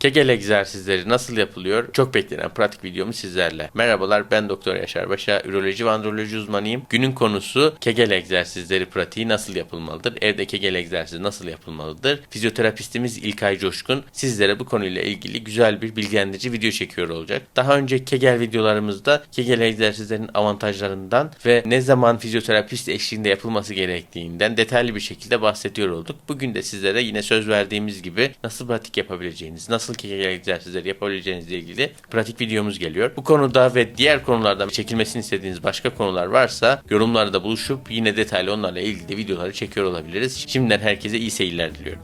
Kegel egzersizleri nasıl yapılıyor? Çok beklenen pratik videomuz sizlerle. Merhabalar ben Doktor Yaşar Başa, üroloji ve androloji uzmanıyım. Günün konusu Kegel egzersizleri pratiği nasıl yapılmalıdır? Evde Kegel egzersizi nasıl yapılmalıdır? Fizyoterapistimiz İlkay Coşkun sizlere bu konuyla ilgili güzel bir bilgilendirici video çekiyor olacak. Daha önce Kegel videolarımızda Kegel egzersizlerinin avantajlarından ve ne zaman fizyoterapist eşliğinde yapılması gerektiğinden detaylı bir şekilde bahsediyor olduk. Bugün de sizlere yine söz verdiğimiz gibi nasıl pratik yapabileceğiniz, nasıl Kegel egzersizleri yapabileceğinizle ilgili pratik videomuz geliyor. Bu konuda ve diğer konularda çekilmesini istediğiniz başka konular varsa yorumlarda buluşup yine detaylı onlarla ilgili videoları çekiyor olabiliriz. Şimdiden herkese iyi seyirler diliyorum.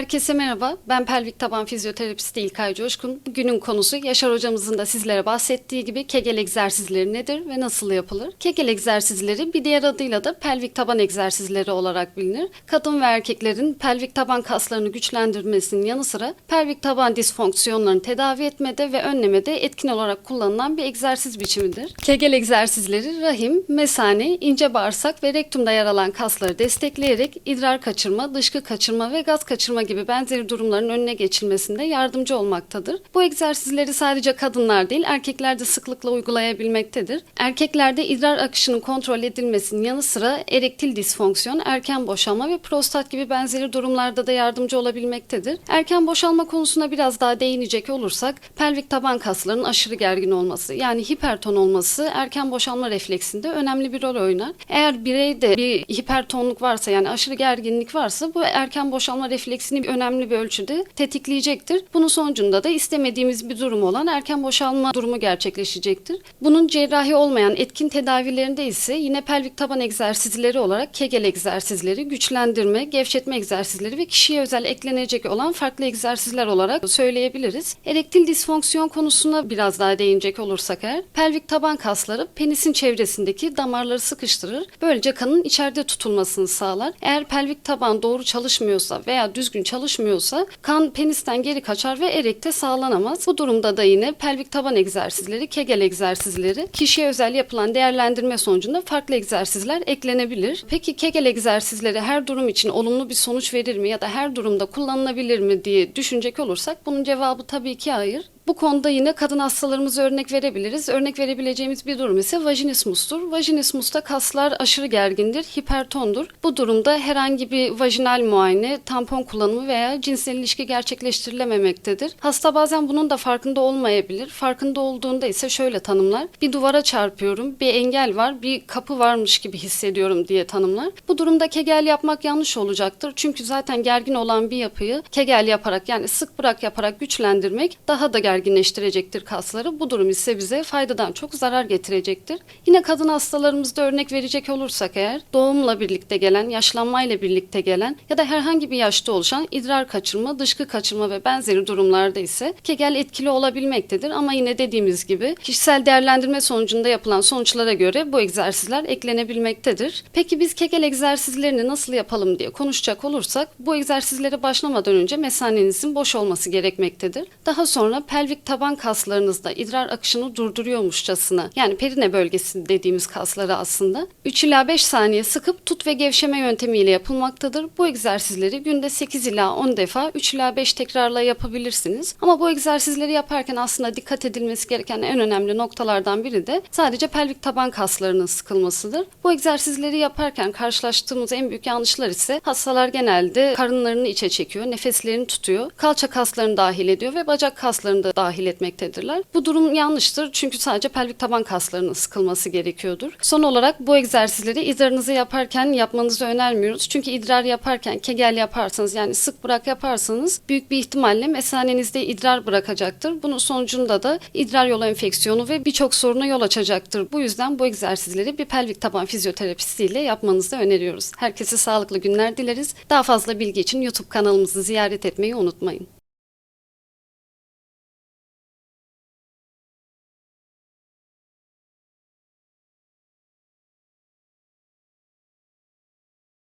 Herkese merhaba. Ben pelvik taban fizyoterapisti İlkay Coşkun. Bugünün konusu Yaşar hocamızın da sizlere bahsettiği gibi Kegel egzersizleri nedir ve nasıl yapılır? Kegel egzersizleri bir diğer adıyla da pelvik taban egzersizleri olarak bilinir. Kadın ve erkeklerin pelvik taban kaslarını güçlendirmesinin yanı sıra pelvik taban disfonksiyonlarını tedavi etmede ve önlemede etkin olarak kullanılan bir egzersiz biçimidir. Kegel egzersizleri rahim, mesane, ince bağırsak ve rektumda yer alan kasları destekleyerek idrar kaçırma, dışkı kaçırma ve gaz kaçırma gibi benzeri durumların önüne geçilmesinde yardımcı olmaktadır. Bu egzersizleri sadece kadınlar değil erkekler de sıklıkla uygulayabilmektedir. Erkeklerde idrar akışının kontrol edilmesinin yanı sıra erektil disfonksiyon, erken boşalma ve prostat gibi benzeri durumlarda da yardımcı olabilmektedir. Erken boşalma konusuna biraz daha değinecek olursak pelvik taban kaslarının aşırı gergin olması yani hiperton olması erken boşalma refleksinde önemli bir rol oynar. Eğer bireyde bir hipertonluk varsa yani aşırı gerginlik varsa bu erken boşalma refleksini önemli bir ölçüde tetikleyecektir. Bunun sonucunda da istemediğimiz bir durum olan erken boşalma durumu gerçekleşecektir. Bunun cerrahi olmayan etkin tedavilerinde ise yine pelvik taban egzersizleri olarak Kegel egzersizleri, güçlendirme, gevşetme egzersizleri ve kişiye özel eklenecek olan farklı egzersizler olarak söyleyebiliriz. Erektil disfonksiyon konusuna biraz daha değinecek olursak eğer, pelvik taban kasları penisin çevresindeki damarları sıkıştırır. Böylece kanın içeride tutulmasını sağlar. Eğer pelvik taban doğru çalışmıyorsa veya düzgün çalışmıyorsa kan penisten geri kaçar ve erekte sağlanamaz. Bu durumda da yine pelvik taban egzersizleri, kegel egzersizleri, kişiye özel yapılan değerlendirme sonucunda farklı egzersizler eklenebilir. Peki kegel egzersizleri her durum için olumlu bir sonuç verir mi ya da her durumda kullanılabilir mi diye düşünecek olursak bunun cevabı tabii ki hayır. Bu konuda yine kadın hastalarımıza örnek verebiliriz. Örnek verebileceğimiz bir durum ise vajinismustur. Vajinismusta kaslar aşırı gergindir, hipertondur. Bu durumda herhangi bir vajinal muayene, tampon kullanımı veya cinsel ilişki gerçekleştirilememektedir. Hasta bazen bunun da farkında olmayabilir. Farkında olduğunda ise şöyle tanımlar. Bir duvara çarpıyorum, bir engel var, bir kapı varmış gibi hissediyorum diye tanımlar. Bu durumda kegel yapmak yanlış olacaktır. Çünkü zaten gergin olan bir yapıyı kegel yaparak yani sık bırak yaparak güçlendirmek daha da gerginleştirecektir kasları. Bu durum ise bize faydadan çok zarar getirecektir. Yine kadın hastalarımızda örnek verecek olursak eğer doğumla birlikte gelen, yaşlanmayla birlikte gelen ya da herhangi bir yaşta oluşan idrar kaçırma, dışkı kaçırma ve benzeri durumlarda ise kegel etkili olabilmektedir. Ama yine dediğimiz gibi kişisel değerlendirme sonucunda yapılan sonuçlara göre bu egzersizler eklenebilmektedir. Peki biz kegel egzersizlerini nasıl yapalım diye konuşacak olursak bu egzersizlere başlamadan önce mesanenizin boş olması gerekmektedir. Daha sonra pelvik taban kaslarınızda idrar akışını durduruyormuşçasına yani perine bölgesi dediğimiz kasları aslında 3 ila 5 saniye sıkıp tut ve gevşeme yöntemiyle yapılmaktadır. Bu egzersizleri günde 8 ila 10 defa 3 ila 5 tekrarla yapabilirsiniz. Ama bu egzersizleri yaparken aslında dikkat edilmesi gereken en önemli noktalardan biri de sadece pelvik taban kaslarının sıkılmasıdır. Bu egzersizleri yaparken karşılaştığımız en büyük yanlışlar ise hastalar genelde karınlarını içe çekiyor, nefeslerini tutuyor, kalça kaslarını dahil ediyor ve bacak kaslarını da dahil etmektedirler. Bu durum yanlıştır çünkü sadece pelvik taban kaslarının sıkılması gerekiyordur. Son olarak bu egzersizleri idrarınızı yaparken yapmanızı önermiyoruz. Çünkü idrar yaparken kegel yaparsanız yani sık bırak yaparsanız büyük bir ihtimalle mesanenizde idrar bırakacaktır. Bunun sonucunda da idrar yolu enfeksiyonu ve birçok soruna yol açacaktır. Bu yüzden bu egzersizleri bir pelvik taban fizyoterapistiyle yapmanızı öneriyoruz. Herkese sağlıklı günler dileriz. Daha fazla bilgi için YouTube kanalımızı ziyaret etmeyi unutmayın.